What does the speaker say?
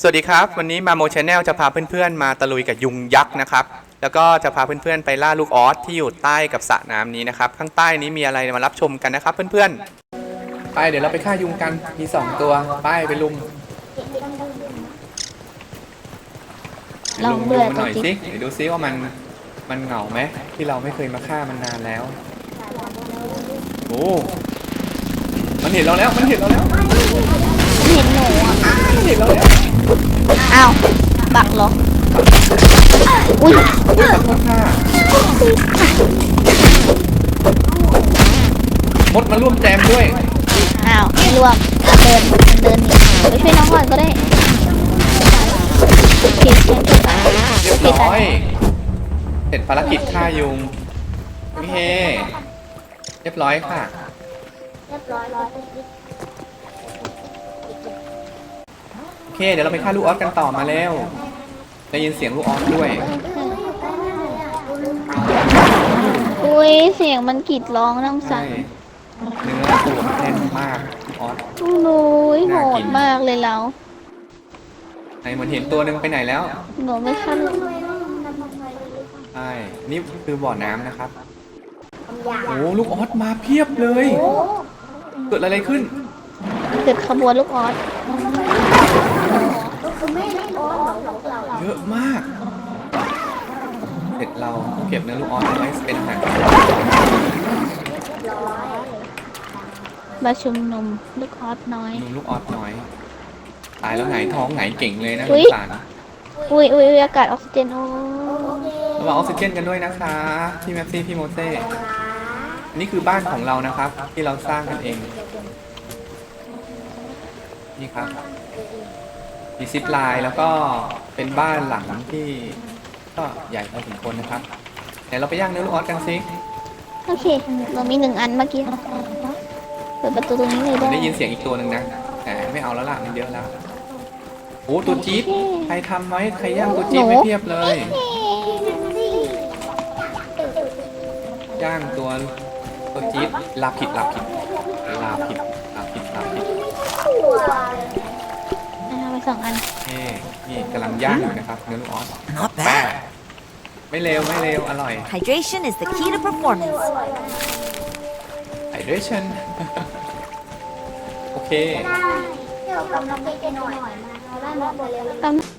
สวัสดีครับ วันนี้มาโมชแนลจะพาเพื่อนๆ มาตะลุยกับยุงยักษ์นะครับ แล้วก็จะพาเพื่อนๆ ไปล่าลูกออสที่อยู่ใต้กับสระน้ำนี้นะครับ ข้างใต้นี้มีอะไรมารับชมกันนะครับเพื่อนๆ ไปเดี๋ยวเราไปฆ่ายุงกันมี 2 ตัวไปไปลุมลองเบื่อลุมมันหน่อยตัวจิ๊สิบเดี๋ยวดูซิว่ามันมันเหงาไหมที่เราไม่เคยมาฆ่ามันนานแล้วโอ้มันเห็นเราแล้วมันเห็นเราแล้ว เห็นหนูอะมันเห็นเราแล้วอ้าวบักเหรอ อุ้ยอุ้ยขอโทษค่ะมดมาร่วมแจมด้วย อ้าวไม่รวมเดินเดินหนีไปช่วยน้องก่อนก็ได้โอเคเช่นกันเรียบร้อย เสร็จภารกิจฆ่ายุงโอเคเรียบร้อยค่ะโอ เค เดี๋ยวเราไปฆ่าลูกออสกันต่อมาแล้วได้ยินเสียงลูกออสด้วยอุ้ยเสียงมันกรีดร้องน้องสัใช่งเนื้อตัวมันแน่นมากลูกออสโอ้ยโหน่ากิดนมากเลยเราไหนเหมือนเห็นตัวหนึ่งไปไหนแล้วหนูไม่ทันใช่นี่คือบ่อน้ำนะครับโอ้ลูกออสมาเพียบเลย เกิดอะไรขึ้น เกิดขบวนลูกออส เย อะมากเสร็จเราเก็บเนื้อลูกออสไว้เป็นอาหารมาชุมนุมลูกออสน้อยนูลูกออสน้อย ตายแล้วไหนท้องไหนเก่งเลยนะอุ๊สย งสารอุ้ยอุ้ยอุ๊ยอากาศออกซิเจนโอ้ระวังออกซิเจนกันด้วยนะคะ พี่แม็กซี่พี่โมเซ่นี่คือบ้านของเรานะครับ ที่เราสร้างกันเอง นี่ครับ มีซิปไลน์แล้วก็เป็นบ้านหลังที่ ก็ใหญ่พอสมควรนะครับเดี๋ยวเราไปย่างเนื้อลูกออสกันสิโอเคเรามีหนึ่งอันเมื่อกี้เปิดประตูตรงนี้เลยได้ได้ยินเสียงอีกตัวหนึ่งนะแต่ไม่เอาแล้วล่ะมันเยอะแล้วโอ้ตัวจี๊ดใครทำไว้ใครย่างตัวจี๊ดหนูไม่เพียบเลย ย่างตัวตัวจี๊ดลาผิดลาผิดลาผิดลาผิดลาผิดเอาไป สองอันเอ้นี่กำลังย่างอยู่นะครับเนื้อลูกออส Not แป้ง bad. ไม่เร็วไม่เร็วอร่อย Hydration is the key to performance. hydration โอเคตำ